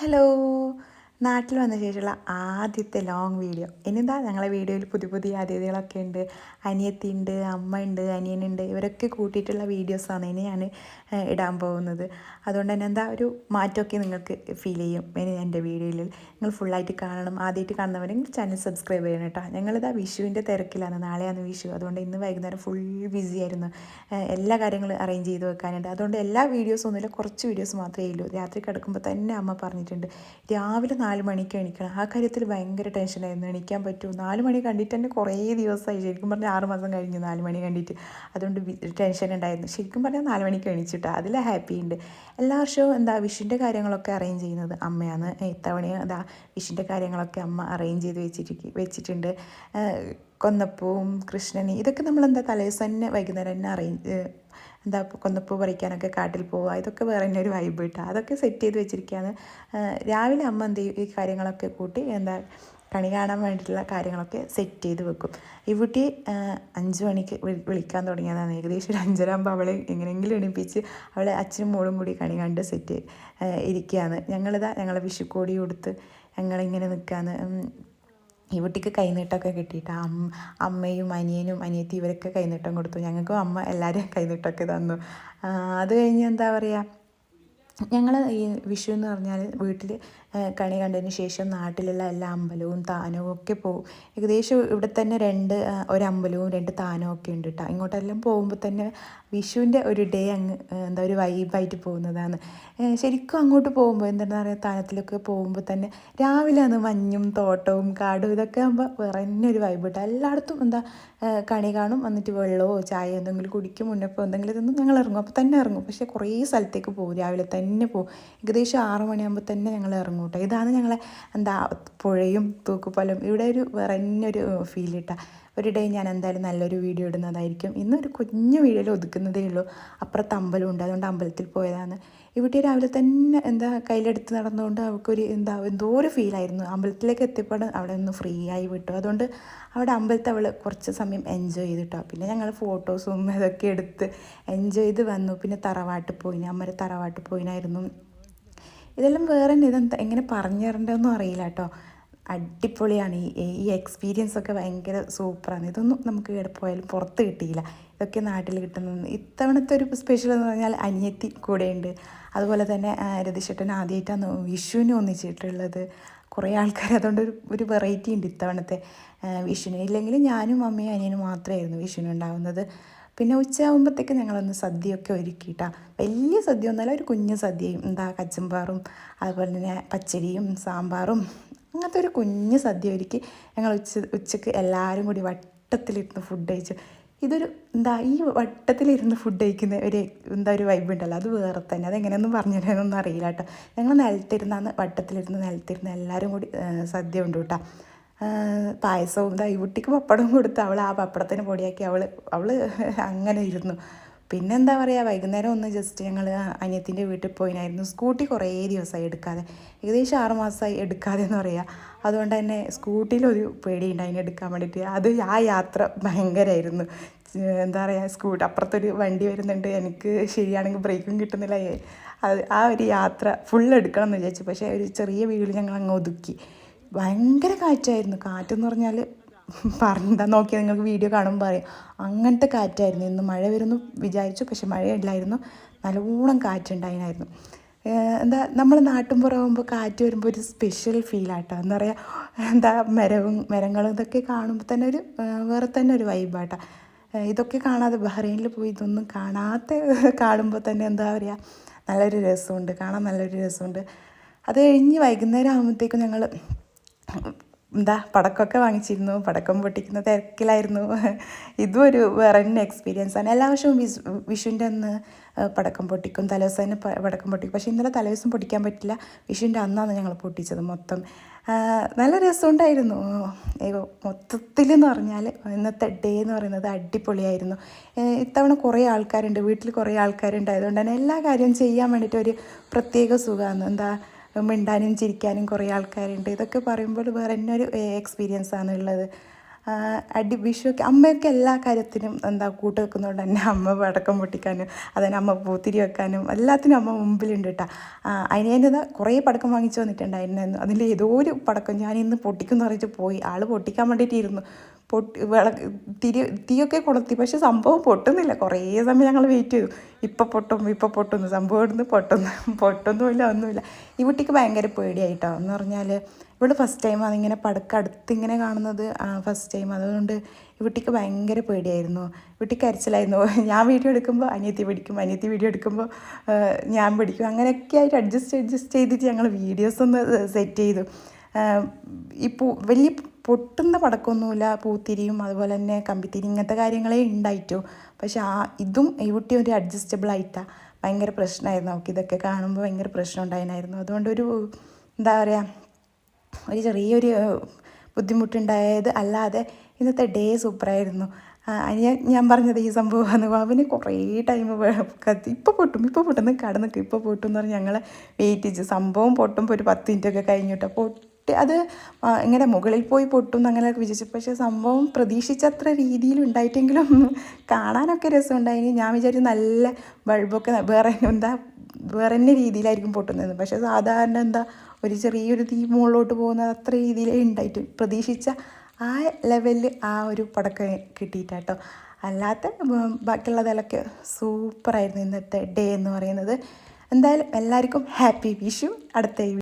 hello. നാട്ടിൽ വന്ന ശേഷമുള്ള ആദ്യത്തെ ലോങ് വീഡിയോ ഇനിതാ ഞങ്ങളെ വീഡിയോയിൽ പുതിയ പുതിയ അതിഥികളൊക്കെ ഉണ്ട്. അനിയത്തിയുണ്ട് അമ്മ ഉണ്ട് അനിയനുണ്ട്. ഇവരൊക്കെ കൂട്ടിയിട്ടുള്ള വീഡിയോസാണ് ഇനി ഞാൻ ഇടാൻ പോകുന്നത്. അതുകൊണ്ട് തന്നെ എന്താ ഒരു മാറ്റമൊക്കെ നിങ്ങൾക്ക് ഫീൽ ചെയ്യും ഇനി എന്റെ വീഡിയോയിൽ നിങ്ങൾ ഫുള്ളായിട്ട് കാണണം. ആദ്യമായിട്ട് കാണുന്നവരെങ്കിൽ ചാനൽ സബ്സ്ക്രൈബ് ചെയ്യണം കേട്ടോ. ഞങ്ങളിതാ വിഷുവിന്റെ തിരക്കിലാണ്. നാളെയാണ് വിഷു. അതുകൊണ്ട് ഇന്ന് വൈകുന്നേരം ഫുൾ ബിസി ആയിരുന്നു. എല്ലാ കാര്യങ്ങളും അറേഞ്ച് ചെയ്ത് വെക്കാനുണ്ട്. അതുകൊണ്ട് എല്ലാ വീഡിയോസും ഒന്നുമില്ല കുറച്ച് വീഡിയോസ് മാത്രമേ ഉള്ളൂ. രാത്രി കിടക്കുമ്പോൾ തന്നെ അമ്മ പറഞ്ഞിട്ടുണ്ട്. രാവിലെ നാല് മണിക്ക് എണീക്കണം. ആ കാര്യത്തിൽ ഭയങ്കര ടെൻഷനായിരുന്നു എണീക്കാൻ പറ്റുമോ നാല് മണി കണ്ടിട്ട് തന്നെ കുറേ ദിവസമായി. ശരിക്കും പറഞ്ഞാൽ ആറ് മാസം കഴിഞ്ഞു നാല് മണി കണ്ടിട്ട്. അതുകൊണ്ട് ടെൻഷൻ ഉണ്ടായിരുന്നു. ശരിക്കും പറഞ്ഞാൽ നാല് മണിക്ക് എണീച്ചിട്ട്. അതിൽ ഹാപ്പി ഉണ്ട്. എല്ലാ വർഷവും എന്താ വിഷിന്റെ കാര്യങ്ങളൊക്കെ അറേഞ്ച് ചെയ്യുന്നത് അമ്മയാണ്. ഇത്തവണയും എന്താ വിഷിന്റെ കാര്യങ്ങളൊക്കെ അമ്മ അറേഞ്ച് ചെയ്ത് വെച്ചിട്ട് വെച്ചിട്ടുണ്ട്. കൊന്നപ്പൂവും കൃഷ്ണനി ഇതൊക്കെ നമ്മളെന്താ തലേദിവസം തന്നെ വൈകുന്നേരം തന്നെ അറേഞ്ച് എന്താ കൊന്നപ്പൂ പറിക്കാനൊക്കെ കാട്ടിൽ പോവുക. ഇതൊക്കെ വേറെ തന്നെ ഒരു വൈബ് കിട്ടുക അതൊക്കെ സെറ്റ് ചെയ്ത് വെച്ചിരിക്കുകയാണ് രാവിലെ അമ്മ എന്ത് ചെയ്യും? ഈ കാര്യങ്ങളൊക്കെ കൂട്ടി എന്താ കണി കാണാൻ വേണ്ടിയിട്ടുള്ള കാര്യങ്ങളൊക്കെ സെറ്റ് ചെയ്ത് വെക്കും. കുട്ടി അഞ്ച് മണിക്ക് വിളി- വിളിക്കാൻ തുടങ്ങിയതാണ്. ഏകദേശം ഒരു അഞ്ചരാകുമ്പോൾ അവളെ എങ്ങനെയെങ്കിലും എണിപ്പിച്ച് അവളെ അച്ഛനും മോളും കൂടി കണി കണ്ട് സെറ്റ് ഇരിക്കുകയാണ് ഞങ്ങളിതാ ഞങ്ങളെ വിഷുക്കോടി കൊടുത്ത് ഞങ്ങളിങ്ങനെ നിൽക്കുകയാണ് ഈ കുട്ടിക്ക് കൈനീട്ടമൊക്കെ കിട്ടിയിട്ട് അമ്മ അമ്മയും അനിയനും അനിയത്തി ഇവരൊക്കെ കൈനീട്ടം കൊടുത്തു. ഞങ്ങൾക്കും അമ്മ എല്ലാവരും കൈനീട്ടമൊക്കെ തന്നു. അത് കഴിഞ്ഞ് എന്താ പറയുക ഞങ്ങൾ ഈ വിഷു എന്ന് പറഞ്ഞാൽ വീട്ടിൽ കണി കണ്ടതിന് ശേഷം നാട്ടിലുള്ള എല്ലാ അമ്പലവും താനവും ഒക്കെ പോകും ഏകദേശം ഇവിടെ തന്നെ രണ്ട് ഒരമ്പലവും രണ്ട് താനവും ഒക്കെ ഉണ്ട് കേട്ടോ ഇങ്ങോട്ടെല്ലാം പോകുമ്പോൾ തന്നെ വിഷുവിന്റെ ഒരു ഡേ അങ്ങ് എന്താ ഒരു വൈബായിട്ട് പോകുന്നതാണ്. ശരിക്കും അങ്ങോട്ട് പോകുമ്പോൾ എന്താ പറയുക താനത്തിലൊക്കെ പോകുമ്പോൾ തന്നെ രാവിലെ ആണ് മഞ്ഞും തോട്ടവും കാടും ഇതൊക്കെ ആകുമ്പോൾ വേറെ തന്നെ ഒരു വൈബ് കിട്ടും എല്ലായിടത്തും എന്താ കണി കാണും. എന്നിട്ട് വെള്ളമോ ചായ എന്തെങ്കിലും കുടിക്കും മുന്നപ്പോൾ എന്തെങ്കിലും ഇതൊന്നും ഞങ്ങൾ ഇറങ്ങും. അപ്പോൾ തന്നെ ഇറങ്ങും. പക്ഷേ കുറേ സ്ഥലത്തേക്ക് പോകും രാവിലെ തന്നെ പോകും ഏകദേശം ആറ് മണിയാകുമ്പോൾ തന്നെ ഞങ്ങൾ ഇറങ്ങും. കേട്ടോ ഇതാണ് ഞങ്ങളെ എന്താ പുഴയും തൂക്കുപാലം ഇവിടെ ഒരു വേറെ തന്നെ ഒരു ഫീൽ കിട്ടുക ഒരു ഡേ ഞാൻ എന്തായാലും നല്ലൊരു വീഡിയോ ഇടുന്നതായിരിക്കും. ഇന്നൊരു കുഞ്ഞു വീഡിയോയിൽ ഒതുക്കുന്നതേ ഉള്ളൂ. അപ്പുറത്ത് അമ്പലമുണ്ട് അതുകൊണ്ട് അമ്പലത്തിൽ പോയതാണ്. ഇവിടെ രാവിലെ തന്നെ എന്താ കയ്യിലെടുത്ത് നടന്നുകൊണ്ട് അവൾക്കൊരു എന്താ എന്തോ ഒരു ഫീലായിരുന്നു അമ്പലത്തിലേക്ക് എത്തിയപ്പോൾ അവിടെ ഒന്ന് ഫ്രീ ആയി വിട്ടു അതുകൊണ്ട് അവിടെ അമ്പലത്തെ അവൾ കുറച്ച് സമയം എൻജോയ് ചെയ്തിട്ടോ. പിന്നെ ഞങ്ങൾ ഫോട്ടോസും ഇതൊക്കെ എടുത്ത് എൻജോയ് ചെയ്ത് വന്നു. പിന്നെ തറവാട്ട് പോയിന്. അമ്മരെ തറവാട്ട് പോയിനായിരുന്നു. ഇതെല്ലാം വേറെ തന്നെ. ഇതെന്താ? എങ്ങനെ പറഞ്ഞു തരേണ്ടതെന്നും അറിയില്ല കേട്ടോ. അടിപൊളിയാണ്. ഈ ഈ എക്സ്പീരിയൻസ് ഒക്കെ ഭയങ്കര സൂപ്പറാണ് ഇതൊന്നും നമുക്ക് ഇവിടെ പോയാലും പുറത്ത് കിട്ടിയില്ല. ഇതൊക്കെ നാട്ടിൽ കിട്ടുന്നത് ഇത്തവണത്തെ ഒരു സ്പെഷ്യൽ എന്ന് പറഞ്ഞാൽ അനിയത്തി കൂടെയുണ്ട് അതുപോലെ തന്നെ രതിശേട്ടൻ ആദ്യമായിട്ടാണ് വിഷുവിന് ഒന്നിച്ചിട്ടുള്ളത്. കുറേ ആൾക്കാർ അതുകൊണ്ട് ഒരു ഒരു വെറൈറ്റി ഉണ്ട് ഇത്തവണത്തെ. വിഷുവിന്. ഇല്ലെങ്കിൽ ഞാനും അമ്മയും അനിയനും മാത്രമായിരുന്നു വിഷുവിന് ഉണ്ടാവുന്നത്. പിന്നെ ഉച്ചയാകുമ്പോഴത്തേക്ക് ഞങ്ങളൊന്ന് സദ്യയൊക്കെ ഒരുക്കിയിട്ടാ. വലിയ സദ്യ ഒന്നല്ല ഒരു കുഞ്ഞു സദ്യയും എന്താ കച്ചമ്പാറും അതുപോലെ തന്നെ പച്ചടിയും സാമ്പാറും അങ്ങനത്തെ ഒരു കുഞ്ഞു സദ്യ ഒരുക്കി ഞങ്ങൾ ഉച്ച ഉച്ചയ്ക്ക് എല്ലാവരും കൂടി വട്ടത്തിലിരുന്ന് ഫുഡ് കഴിച്ചു. ഇതൊരു എന്താ ഈ വട്ടത്തിലിരുന്ന് ഫുഡ് കഴിക്കുന്ന ഒരു എന്താ ഒരു വൈബ് ഉണ്ടല്ലോ. അത് വേറെ തന്നെ. അതെങ്ങനെയൊന്നും പറഞ്ഞു തരാനൊന്നും അറിയില്ല കേട്ടോ ഞങ്ങൾ നിലത്തിരുന്നാന്ന് വട്ടത്തിലിരുന്ന് നിലത്തിരുന്ന് എല്ലാവരും കൂടി സദ്യ ഉണ്ട് കേട്ടോ പായസവും ഇതായി കുട്ടിക്ക് പപ്പടം കൊടുത്ത് അവൾ ആ പപ്പടത്തിന് പൊടിയാക്കി അവൾ അവൾ അങ്ങനെ ഇരുന്നു. പിന്നെ എന്താ പറയുക വൈകുന്നേരം ഒന്ന് ജസ്റ്റ് ഞങ്ങൾ അനിയത്തിന്റെ വീട്ടിൽ പോയിനായിരുന്നു. സ്കൂട്ടി കുറേ ദിവസമായി എടുക്കാതെ ഏകദേശം ആറ് മാസമായി എടുക്കാതെ എന്ന് പറയുക അതുകൊണ്ട് തന്നെ സ്കൂട്ടിയിലൊരു പേടിയുണ്ട് അതിനെ എടുക്കാൻ വേണ്ടിയിട്ട്. അത് ആ യാത്ര ഭയങ്കരമായിരുന്നു എന്താ പറയുക സ്കൂട്ടി അപ്പുറത്തൊരു വണ്ടി വരുന്നുണ്ട്. എനിക്ക് ശരിയാണെങ്കിൽ ബ്രേക്കും കിട്ടുന്നില്ല. അത് ആ ഒരു യാത്ര ഫുൾ എടുക്കണം എന്ന് വിചാരിച്ചു. പക്ഷേ ഒരു ചെറിയ വീട് ഞങ്ങൾ അങ്ങ് ഒതുക്കി. ഭയങ്കര കാറ്റായിരുന്നു. കാറ്റെന്ന് പറഞ്ഞാൽ പറഞ്ഞാൽ നോക്കിയാൽ നിങ്ങൾക്ക് വീഡിയോ കാണുമ്പോൾ പറയാം അങ്ങനത്തെ കാറ്റായിരുന്നു. ഇന്ന് മഴ വരുന്നു വിചാരിച്ചു. പക്ഷെ മഴയില്ലായിരുന്നു. നല്ലോണം കാറ്റുണ്ടായിരുന്നു എന്താ നമ്മൾ നാട്ടിൻപുറമാകുമ്പോൾ കാറ്റ് വരുമ്പോൾ ഒരു സ്പെഷ്യൽ ഫീലാട്ടോ എന്താ പറയുക എന്താ മരവും മരങ്ങളും ഇതൊക്കെ കാണുമ്പോൾ തന്നെ ഒരു വേറെ തന്നെ ഒരു വൈബാട്ടോ ഇതൊക്കെ കാണാതെ ബഹ്റൈനിൽ പോയി ഇതൊന്നും കാണാത്ത കാണുമ്പോൾ തന്നെ എന്താ പറയുക നല്ലൊരു രസമുണ്ട്. കാണാൻ നല്ലൊരു രസമുണ്ട്. അത് കഴിഞ്ഞ് വൈകുന്നേരം ആകുമ്പോഴത്തേക്കും ഞങ്ങൾ എന്താ പടക്കമൊക്കെ വാങ്ങിച്ചിരുന്നു. പടക്കം പൊട്ടിക്കുന്ന തിരക്കിലായിരുന്നു. ഇതും ഒരു വേറെ തന്നെ എക്സ്പീരിയൻസ് ആണ്. എല്ലാ വർഷവും വിഷു വിഷുവിന്റെ അന്ന് പടക്കം പൊട്ടിക്കും. തലേദിവസം തന്നെ പടക്കം പൊട്ടിക്കും. പക്ഷേ ഇന്നലെ തലേദിവസം പൊട്ടിക്കാൻ പറ്റില്ല. വിഷുവിന്റെ അന്നാണ് ഞങ്ങൾ പൊട്ടിച്ചത് മൊത്തം. നല്ല രസമുണ്ടായിരുന്നു. മൊത്തത്തിൽ എന്ന് പറഞ്ഞാൽ ഇന്നത്തെ ഡേ എന്ന് പറയുന്നത് അടിപൊളിയായിരുന്നു. ഇത്തവണ കുറേ ആൾക്കാരുണ്ട്. വീട്ടിൽ കുറേ ആൾക്കാരുണ്ട്. അതുകൊണ്ട് തന്നെ എല്ലാ കാര്യവും ചെയ്യാൻ വേണ്ടിയിട്ട് ഒരു പ്രത്യേക സുഖമാണ്. എന്താ മിണ്ടാനും ചിരിക്കാനും കുറേ ആൾക്കാരുണ്ട്. ഇതൊക്കെ പറയുമ്പോൾ വേറെ തന്നെ ഒരു എക്സ്പീരിയൻസ് ഉള്ളത് അടി വിഷുവൊക്കെ അമ്മയൊക്കെ എല്ലാ കാര്യത്തിനും എന്താ കൂട്ട് വെക്കുന്നതുകൊണ്ട് തന്നെ അമ്മ പടക്കം പൊട്ടിക്കാനും അതിന് അമ്മ പൂത്തിരി വെക്കാനും എല്ലാത്തിനും അമ്മ മുമ്പിലുണ്ട് കേട്ടോ അതിനേന്റെ കുറേ പടക്കം വാങ്ങിച്ചു വന്നിട്ടുണ്ടായിരുന്നു. അതിൽ ഏതോ ഒരു പടക്കം ഞാൻ ഇന്ന് പൊട്ടിക്കുമെന്ന് പറഞ്ഞിട്ട് പോയി. ആൾ പൊട്ടിക്കാൻ വേണ്ടിയിട്ടിരുന്നു. പൊട്ടി വിള തിരി തീയൊക്കെ കൊളുത്തി. പക്ഷെ സംഭവം പൊട്ടുന്നില്ല. കുറേ സമയം ഞങ്ങൾ വെയിറ്റ് ചെയ്തു. ഇപ്പം പൊട്ടും ഇപ്പം പൊട്ടുന്നു സംഭവം ഇടുന്നു പൊട്ടുന്നു പൊട്ടൊന്നുമില്ല ഒന്നുമില്ല. ഈ കുട്ടിക്ക് ഭയങ്കര പേടിയായിട്ടോ? എന്ന് പറഞ്ഞാൽ ഇവിടെ ഫസ്റ്റ് ടൈം അതിങ്ങനെ പടക്ക അടുത്തിങ്ങനെ കാണുന്നത്. ഫസ്റ്റ് ടൈം അതുകൊണ്ട് ഈ കുട്ടിക്ക് ഭയങ്കര പേടിയായിരുന്നു. ഇവിട്ടിക്ക് കരച്ചിലായിരുന്നു ഞാൻ വീഡിയോ എടുക്കുമ്പോൾ അനിയത്തി പിടിക്കും അനിയത്തി വീഡിയോ എടുക്കുമ്പോൾ ഞാൻ പിടിക്കും. അങ്ങനെയൊക്കെ ആയിട്ട് അഡ്ജസ്റ്റ് അഡ്ജസ്റ്റ് ചെയ്തിട്ട് ഞങ്ങൾ വീഡിയോസ് ഒന്ന് സെറ്റ് ചെയ്തു. ഇപ്പോൾ വലിയ പൊട്ടുന്ന പടക്കമൊന്നുമില്ല. പൂത്തിരിയും അതുപോലെ തന്നെ കമ്പിത്തിരി ഇങ്ങനത്തെ കാര്യങ്ങളേ ഉണ്ടായിട്ടു. പക്ഷെ ആ ഇതും കുട്ടി ഒരു അഡ്ജസ്റ്റബിൾ ആയിട്ടാണ് ഭയങ്കര പ്രശ്നമായിരുന്നു. അവൾക്ക് ഇതൊക്കെ കാണുമ്പോൾ ഭയങ്കര പ്രശ്നം ഉണ്ടായിരുന്നു അതുകൊണ്ടൊരു എന്താ പറയുക ഒരു ചെറിയൊരു ബുദ്ധിമുട്ടുണ്ടായത് അല്ലാതെ ഇന്നത്തെ ഡേ സൂപ്പറായിരുന്നു. അനിയ ഞാൻ പറഞ്ഞത് ഈ സംഭവമാണ്. അവന് കുറേ ടൈം കത്തി ഇപ്പോൾ പൊട്ടും ഇപ്പോൾ പൊട്ടുന്ന നിൽക്ക് നിൽക്കും ഇപ്പോൾ പൊട്ടും എന്ന് പറഞ്ഞ് ഞങ്ങളെ വെയിറ്റ് ചെയ്ത്. സംഭവം പൊട്ടുമ്പോൾ ഒരു പത്ത് മിനിറ്റൊക്കെ കഴിഞ്ഞിട്ട് പൊട്ടി അത് ഇങ്ങനെ മുകളിൽ പോയി പൊട്ടും അങ്ങനെ വിചാരിച്ചു. പക്ഷേ സംഭവം പ്രതീക്ഷിച്ചത്ര രീതിയിൽ ഉണ്ടായിട്ടെങ്കിലും കാണാനൊക്കെ രസമുണ്ടായിന് ഞാൻ വിചാരിച്ചു നല്ല ബൾബൊക്കെ വേറെ എന്താ വേറെ തന്നെ രീതിയിലായിരിക്കും പൊട്ടുന്നത് പക്ഷേ സാധാരണ എന്താ ഒരു ചെറിയൊരു തീ മുകളിലോട്ട് പോകുന്നത് അത്ര രീതിയിലേ ഉണ്ടായിട്ട് പ്രതീക്ഷിച്ച ആ ലെവലിൽ ആ ഒരു പടക്കം കിട്ടിയിട്ടാട്ടോ. അല്ലാത്ത ബാക്കിയുള്ളതിലൊക്കെ സൂപ്പറായിരുന്നു ഇന്നത്തെ ഡേ എന്ന് പറയുന്നത്. എന്തായാലും എല്ലാവർക്കും ഹാപ്പി വിഷു അടുത്ത